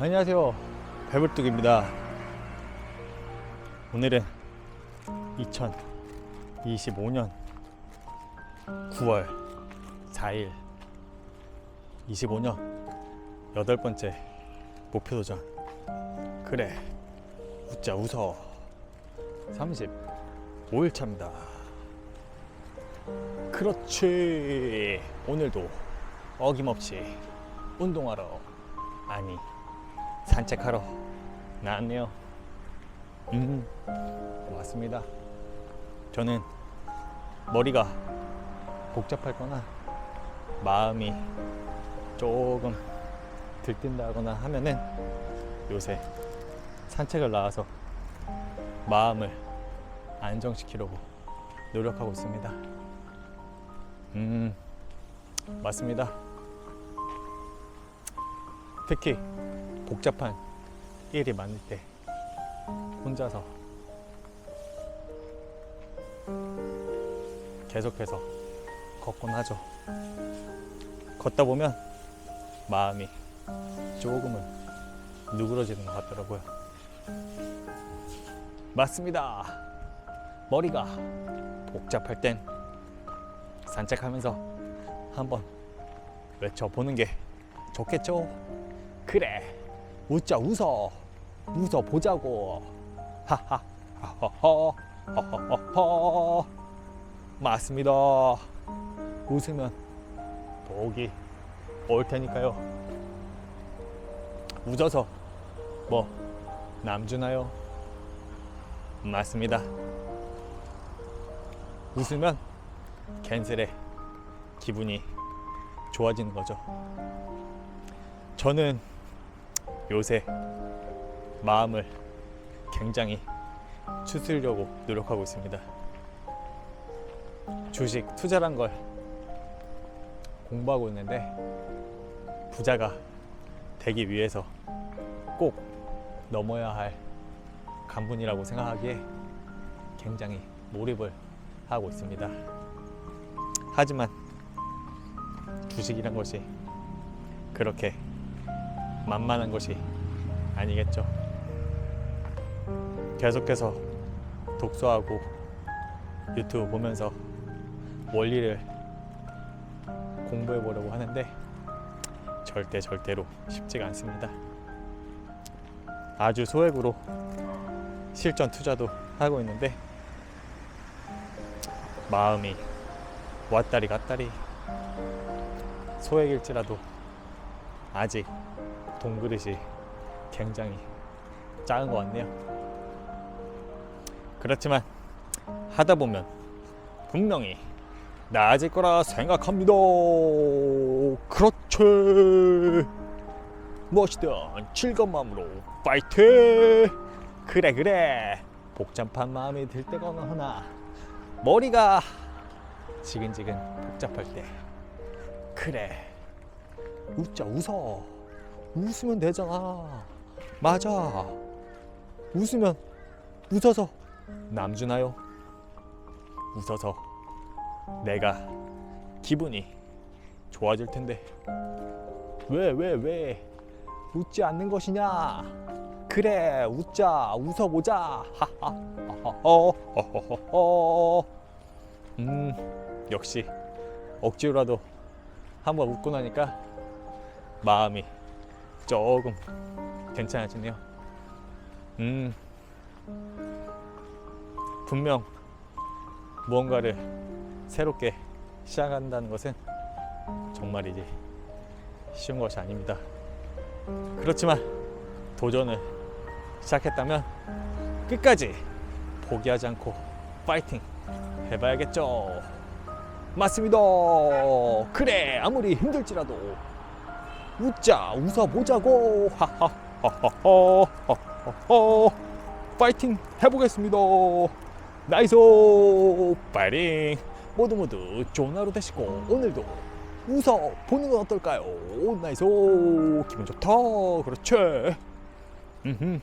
안녕하세요. 배불뚝입니다. 오늘은 2025년 9월 4일 25년 여덟 번째 목표 도전. 그래, 웃자 웃어. 35일 차입니다. 그렇지. 오늘도 어김없이 운동하러 아니 산책하러 나왔네요. 음, 맞습니다. 저는 머리가 복잡하거나 마음이 조금 들뜬다거나 하면은 요새 산책을 나와서 마음을 안정시키려고 노력하고 있습니다. 음, 맞습니다. 특히 복잡한 일이 많을 때 혼자서 계속해서 걷곤 하죠. 걷다 보면 마음이 조금은 누그러지는 것 같더라고요. 맞습니다. 머리가 복잡할 땐 산책하면서 한번 외쳐보는 게 좋겠죠? 그래 웃자 웃어. 웃어 보자고. 하하. 맞습니다. 웃으면 복이 올 테니까요. 웃어서 뭐 남주나요? 맞습니다. 웃으면 캔슬에 기분이 좋아지는 거죠. 저는 요새 마음을 굉장히 추스르려고 노력하고 있습니다. 주식 투자란 걸 공부하고 있는데 부자가 되기 위해서 꼭 넘어야 할 간분이라고 생각하기에 굉장히 몰입을 하고 있습니다. 하지만 주식이란 것이 그렇게 만만한 것이 아니겠죠. 계속해서 독서하고 유튜브 보면서 원리를 공부해 보려고 하는데 절대 절대로 쉽지가 않습니다. 아주 소액으로 실전 투자도 하고 있는데 마음이 왔다리 갔다리 소액일지라도 아직 동그릇이 굉장히 작은 것 같네요. 그렇지만 하다 보면 분명히 나아질 거라 생각합니다. 그렇지. 무엇이든 즐거운 마음으로 파이팅! 그래 그래. 복잡한 마음이 들 때거나 하나 머리가 지근지근 복잡할 때 그래 웃자 웃어 웃으면 되잖아. 맞아. 웃으면 웃어서. 남주나요 웃어서. 내가 기분이 좋아질 텐데. 왜 왜 왜? 웃지 않는 것이냐? 그래 웃자. 웃어보자. 하하허허허허. 음 역시 억지로라도 한번 웃고 나니까 마음이 조금 괜찮아지네요. 음, 분명 무언가를 새롭게 시작한다는 것은 정말이지 쉬운 것이 아닙니다. 그렇지만 도전을 시작했다면 끝까지 포기하지 않고 파이팅 해봐야겠죠. 맞습니다. 그래 아무리 힘들지라도 웃자 웃어보자고 하하하하하하 파이팅 해보겠습니다. 나이스 파이팅 모두 모두 좋은 하루 되시고 오늘도 웃어 보는 건 어떨까요? 나이스 기분 좋다 그렇지. 음흠.